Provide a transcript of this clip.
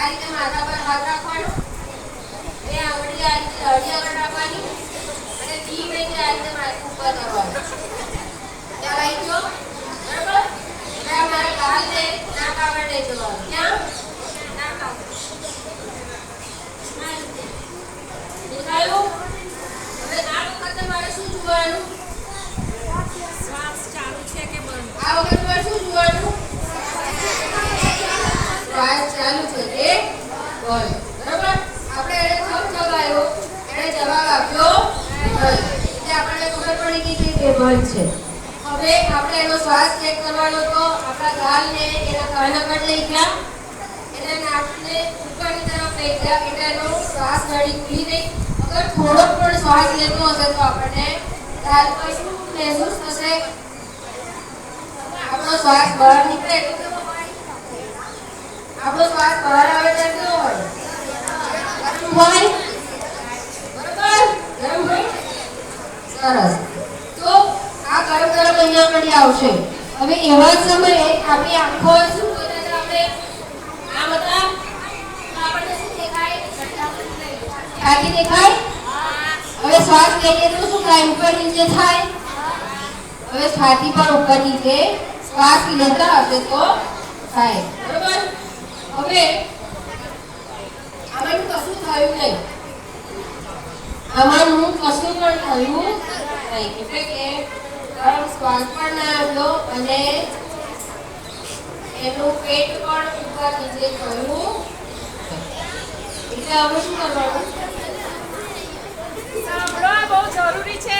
આ રીતે માથા પર હાથ રાખવાનો બે આંગળી આ રીતે અડી આગળ રાખવાની અને ધીમેથી આ રીતે માથું ઉપર કરવાનું ત્યાં આવી ગયો બરાબર હવે આ મારા ગાલને નાક આગળ લઈ જવાનું ક્યાં નાક આગળ દેખાયું હવે આ વખતે મારે શું જોવાનું શ્વાસ ચાલુ છે કે બંધ આ વખતે મારે શું જોવાનું શ્વાસ ચાલુ છે કે જવાબ આપ્યો એટલે આપણને ખબર પડી ગઈ કે છે. હવે આપણે એનો શ્વાસ ચેક કરવાનો તો આપણા ગાલને એના કાન આગળ લઈ ગયા. એના નાકને ઉપરની તરફ લઈ ગયા. એટલે એનો શ્વાસ નળી ગઈ. અગર થોડો પણ શ્વાસ લેતો હશે તો આપણને ગાલ પર શું મહેસૂસ થશે? આપણો શ્વાસ બહાર નીકળે કેવો હોય? આપણો શ્વાસ બહાર આવે ત્યારે કેવો હોય હોય બરોબર? સરસ. તો આ ગરમ ગરમ અહીંયા આવશે. હવે એવા સમયે આપણી આંખો શું છે આપણે? દેખાય? હવે શ્વાસ લઈએ તો શું થાય? ઉપર નીચે થાય? હવે છાતી પર ઉપર નીચે શ્વાસ લેતા હશે તો થાય. બરાબર? હવે થયું નહીં. આમાંનું કશું પણ થયું નહીં. એટલે કે શ્વાસ પણ ના આવ્યો અને એનું પેટ પણ ઉપર નીચે થયું એટલે હવે શું કરવાનું? સાંભળો, આ બહુ જરૂરી છે.